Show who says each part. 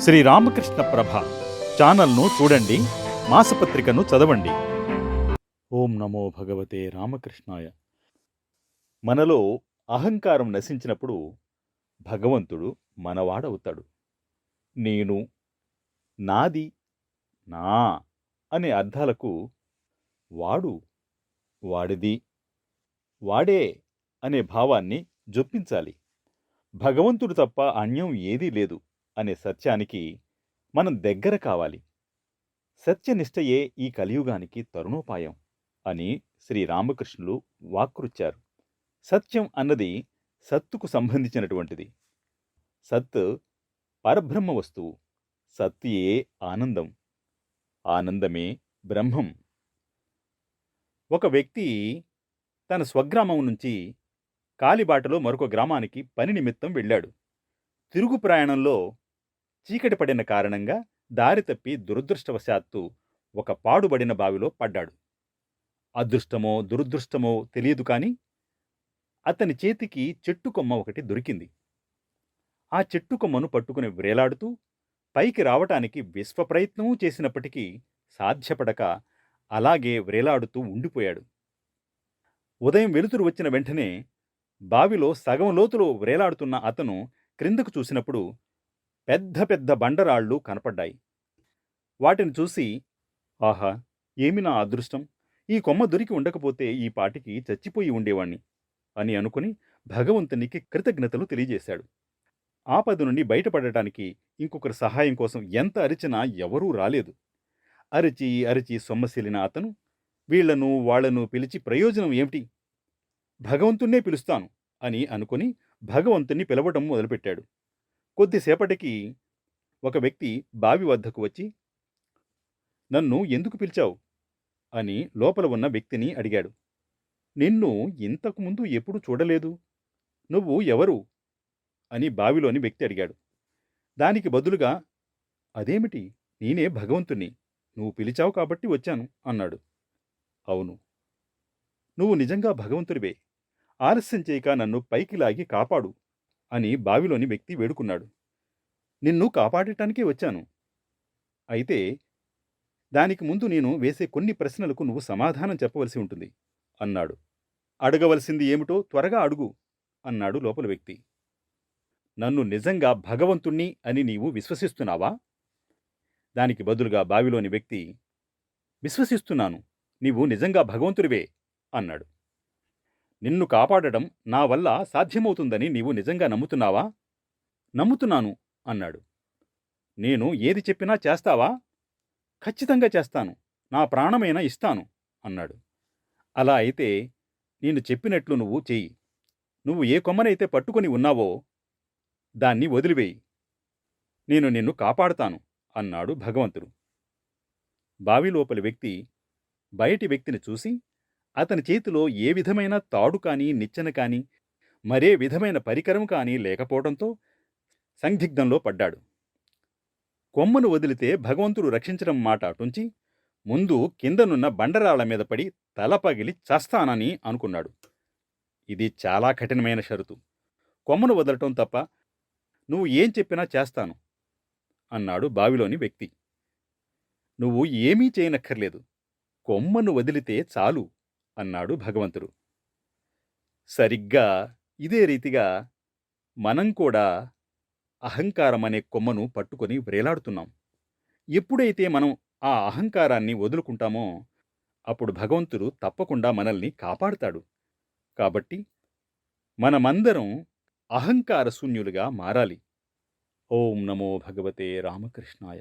Speaker 1: శ్రీ రామకృష్ణ ప్రభ ఛానల్ను చూడండి మాసపత్రికను చదవండి. ఓం నమో భగవతే రామకృష్ణాయ. మనలో అహంకారం నశించినప్పుడు భగవంతుడు మనవాడవుతాడు. నేను నాది నా అనే అర్థాలకు వాడు వాడిది వాడే అనే భావాన్ని జొప్పించాలి. భగవంతుడు తప్ప అన్యం ఏదీ లేదు. అనే సత్యానికి మనం దగ్గర కావాలి. సత్యనిష్టయే ఈ కలియుగానికి తరుణోపాయం అని శ్రీరామకృష్ణులు వాక్కురుచ్చారు. సత్యం అన్నది సత్తుకు సంబంధించినటువంటిది. సత్ పరబ్రహ్మ వస్తువు సత్యే ఆనందం ఆనందమే బ్రహ్మం. ఒక వ్యక్తి తన స్వగ్రామం నుంచి కాలిబాటలో మరొక గ్రామానికి పని నిమిత్తం వెళ్ళాడు. తిరుగు ప్రయాణంలో చీకటి పడిన కారణంగా దారి తప్పి దురదృష్టవశాత్తు ఒక పాడుబడిన బావిలో పడ్డాడు. అదృష్టమో దురదృష్టమో తెలియదు కాని అతని చేతికి చెట్టు కొమ్మ ఒకటి దొరికింది. ఆ చెట్టు కొమ్మను పట్టుకుని వ్రేలాడుతూ పైకి రావటానికి విశ్వప్రయత్నమూ చేసినప్పటికీ సాధ్యపడక అలాగే వ్రేలాడుతూ ఉండిపోయాడు. ఉదయం వెలుతురు వచ్చిన వెంటనే బావిలో సగం లోతులో వ్రేలాడుతున్న అతను క్రిందకు చూసినప్పుడు పెద్ద పెద్ద బండరాళ్ళు కనపడ్డాయి. వాటిని చూసి ఆహా! ఏమి నా అదృష్టం? ఈ కొమ్మ దొరికి ఉండకపోతే ఈ పాటికి చచ్చిపోయి ఉండేవాణ్ణి అని అనుకుని భగవంతునికి కృతజ్ఞతలు తెలియజేశాడు. ఆపద నుండి బయటపడటానికి ఇంకొకరి సహాయం కోసం ఎంత అరిచినా ఎవరూ రాలేదు. అరిచి అరిచి సొమ్మసిలిన అతను వీళ్ళను వాళ్ళను పిలిచి ప్రయోజనం ఏమిటి? భగవంతుణ్ణే పిలుస్తాను అని అనుకుని భగవంతుణ్ణి పిలవటం మొదలుపెట్టాడు. కొద్దిసేపటికి ఒక వ్యక్తి బావి వద్దకు వచ్చి నన్ను ఎందుకు పిలిచావు? అని లోపల ఉన్న వ్యక్తిని అడిగాడు. నిన్ను ఇంతకుముందు ఎప్పుడు చూడలేదు. నువ్వు ఎవరు? అని బావిలోని వ్యక్తి అడిగాడు. దానికి బదులుగా అదేమిటి? నేనే భగవంతుని నువ్వు పిలిచావు కాబట్టి వచ్చాను అన్నాడు. అవును. నువ్వు నిజంగా భగవంతుడివే. ఆలస్యం చేయక నన్ను పైకి లాగి కాపాడు. అని బావిలోని వ్యక్తి వేడుకున్నాడు. నిన్ను కాపాడటానికే వచ్చాను. అయితే దానికి ముందు నేను వేసే కొన్ని ప్రశ్నలకు నువ్వు సమాధానం చెప్పవలసి ఉంటుంది అన్నాడు. అడగవలసింది ఏమిటో త్వరగా అడుగు అన్నాడు లోపల వ్యక్తి. నన్ను నిజంగా భగవంతుణ్ణి అని నీవు విశ్వసిస్తున్నావా? దానికి బదులుగా బావిలోని వ్యక్తి విశ్వసిస్తున్నాను. నీవు నిజంగా భగవంతుడివే అన్నాడు. నిన్ను కాపాడడం నా వల్ల సాధ్యమవుతుందని నీవు నిజంగా నమ్ముతున్నావా? నమ్ముతున్నాను అన్నాడు. నేను ఏది చెప్పినా చేస్తావా? ఖచ్చితంగా చేస్తాను. నా ప్రాణమైనా ఇస్తాను అన్నాడు. అలా అయితే నేను చెప్పినట్లు నువ్వు చెయ్యి. నువ్వు ఏ కొమ్మనైతే పట్టుకొని ఉన్నావో దాన్ని వదిలివేయి. నేను నిన్ను కాపాడుతాను అన్నాడు భగవంతుడు. బావి లోపలి వ్యక్తి బయటి వ్యక్తిని చూసి అతని చేతిలో ఏ విధమైన తాడు కానీ నిచ్చెన కానీ మరే విధమైన పరికరం కానీ లేకపోవడంతో సందిగ్ధంలో పడ్డాడు. కొమ్మను వదిలితే భగవంతుడు రక్షించడం మాట అటుంచి ముందు కిందనున్న బండరాళ్ళ మీద పడి తల పగిలి చస్తానని అనుకున్నాడు. ఇది చాలా కఠినమైన షరతు. కొమ్మను వదలటం తప్ప నువ్వు ఏం చెప్పినా చేస్తాను అన్నాడు బావిలోని వ్యక్తి. నువ్వు ఏమీ చేయనక్కర్లేదు. కొమ్మను వదిలితే చాలు. అన్నాడు భగవంతుడు. సరిగ్గా ఇదే రీతిగా మనం కూడా అహంకారం అనే కొమ్మను పట్టుకొని వ్రేలాడుతున్నాం ఎప్పుడైతే మనం ఆ అహంకారాన్ని వదులుకుంటామో అప్పుడు భగవంతుడు తప్పకుండా మనల్ని కాపాడుతాడు. కాబట్టి మనమందరం అహంకార శూన్యులుగా మారాలి. ఓం నమో భగవతే రామకృష్ణాయ.